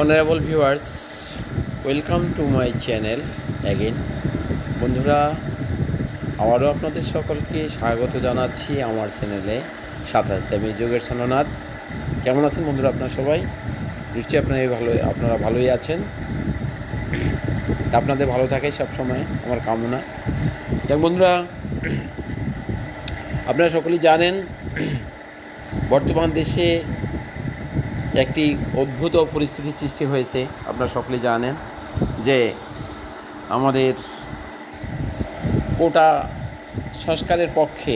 Honourable viewers welcome to my channel again বন্ধুরা, আবারও আপনাদের সকলকে স্বাগত জানাচ্ছি আমার চ্যানেলে সাথে আছে আমি যোগের সোনানাথ কেমন আছেন বন্ধুরা আপনার সবাই? নিশ্চয়ই আপনারা ভালো, আপনারা ভালোই আছেন। আপনাদের ভালো থাকে সবসময়, আমার কামনা। যাক বন্ধুরা, আপনারা সকলেই জানেন, বর্তমান দেশে একটি অদ্ভুত পরিস্থিতির সৃষ্টি হয়েছে, আপনারা সকলে জানেন যে আমাদের কোটা সংস্কারের পক্ষে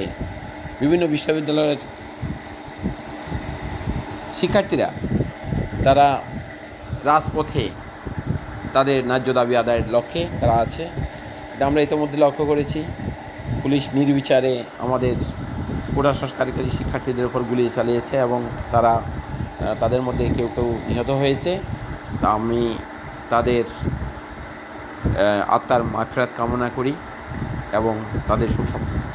বিভিন্ন বিশ্ববিদ্যালয়ের শিক্ষার্থীরা, তারা রাজপথে তাদের ন্যায্য দাবি আদায়ের লক্ষ্যে তারা আছে। এটা আমরা ইতিমধ্যে লক্ষ্য করেছি। পুলিশ নির্বিচারে আমাদের কোটা সংস্কারকারী শিক্ষার্থীদের উপর গুলি চালিয়েছে এবং তারা তাদের মধ্যে কেউ কেউ নিহত হয়েছে। তা আমি তাদের আত্মার মাগফেরাত কামনা করি এবং তাদের সুখ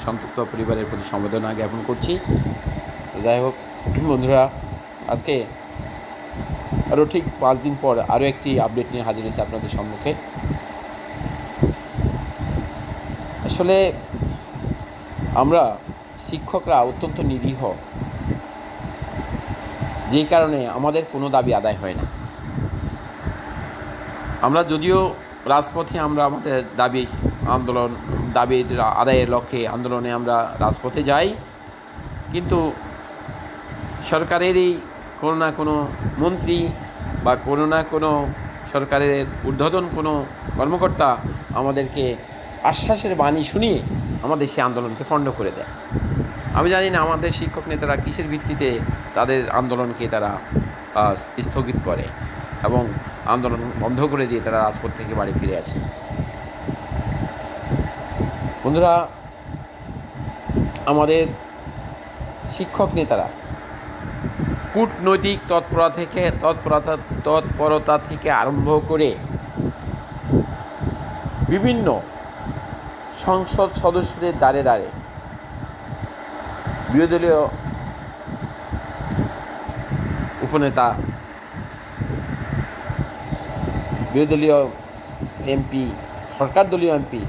সন্তপ্ত পরিবারের প্রতি সমবেদনা জ্ঞাপন করছি। যাই হোক, বন্ধুরা, আজকে আরও ঠিক পাঁচ দিন পর আরও একটি আপডেট নিয়ে হাজির হয়েছে আপনাদের সম্মুখে। আসলে আমরা শিক্ষকরা অত্যন্ত নিরীহ। যেই কারণে আমাদের কোনো দাবি আদায় হয় না। আমরা যদিও রাজপথে আমরা আমাদের দাবি আন্দোলন দাবির আদায়ের লক্ষ্যে আন্দোলনে আমরা রাজপথে যাই, কিন্তু সরকারেরই কোনো না কোনো মন্ত্রী বা কোনো না কোনো সরকারের ঊর্ধ্বতন কোনো কর্মকর্তা আমাদেরকে আশ্বাসের বাণী শুনিয়ে আমাদের সেই আন্দোলনকে ফন্ড করে দেয়। আমি জানি না আমাদের শিক্ষক নেতারা কিসের ভিত্তিতে তাদের আন্দোলনকে তারা স্থগিত করে এবং আন্দোলন বন্ধ করে দিয়ে তারা রাজপথ থেকে বাড়ি ফিরে আসে। বন্ধুরা, আমাদের শিক্ষক নেতারা কূটনৈতিক তৎপরতা থেকে, তৎপরতা তৎপরতা থেকে আরম্ভ করে বিভিন্ন সংসদ সদস্যদের দ্বারে দ্বারে বিরোধীয় উপনেতা বিরোধীয় এমপি সরকার দলীয় এমপি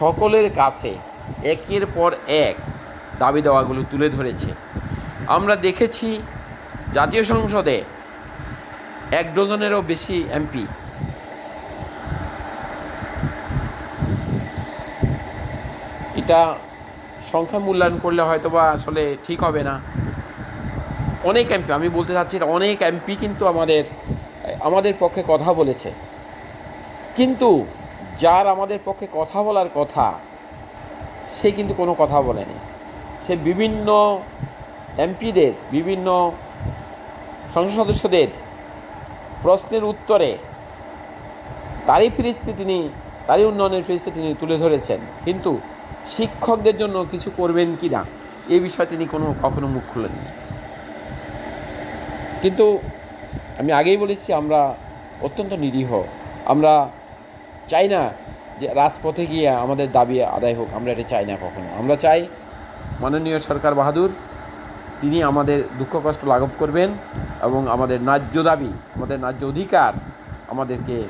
সকলের কাছে একের পর এক দাবি দেওয়াগুলো তুলে ধরেছে। আমরা দেখেছি জাতীয় সংসদে এক ডজনেরও বেশি এমপি। এটা সংখ্যা মূল্যায়ন করলে হয়তো বা আসলে ঠিক হবে না। অনেক এমপি, আমি বলতে চাচ্ছি অনেক এমপি কিন্তু আমাদের আমাদের পক্ষে কথা বলেছে। কিন্তু যার আমাদের পক্ষে কথা বলার কথা, সে কিন্তু কোনো কথা বলেনি। সে বিভিন্ন এমপিদের, বিভিন্ন সংসদ সদস্যদের প্রশ্নের উত্তরে তারই ফিরিস্তি তিনি, তারই উন্নয়নের ফিরিস্তি তিনি তুলে ধরেছেন। কিন্তু শিক্ষকদের জন্য কিছু করবেন কি না এই বিষয়ে তিনি কোনো কখনো মুখ খুলেননি। কিন্তু আমি আগেই বলেছি, আমরা অত্যন্ত নিরীহ। আমরা চাই না যে রাজপথে গিয়ে আমাদের দাবি আদায় হোক, আমরা এটা চাই না কখনো। আমরা চাই মাননীয় সরকার বাহাদুর, তিনি আমাদের দুঃখ কষ্ট লাঘব করবেন এবং আমাদের ন্যায্য দাবি, আমাদের ন্যায্য অধিকার আমাদেরকে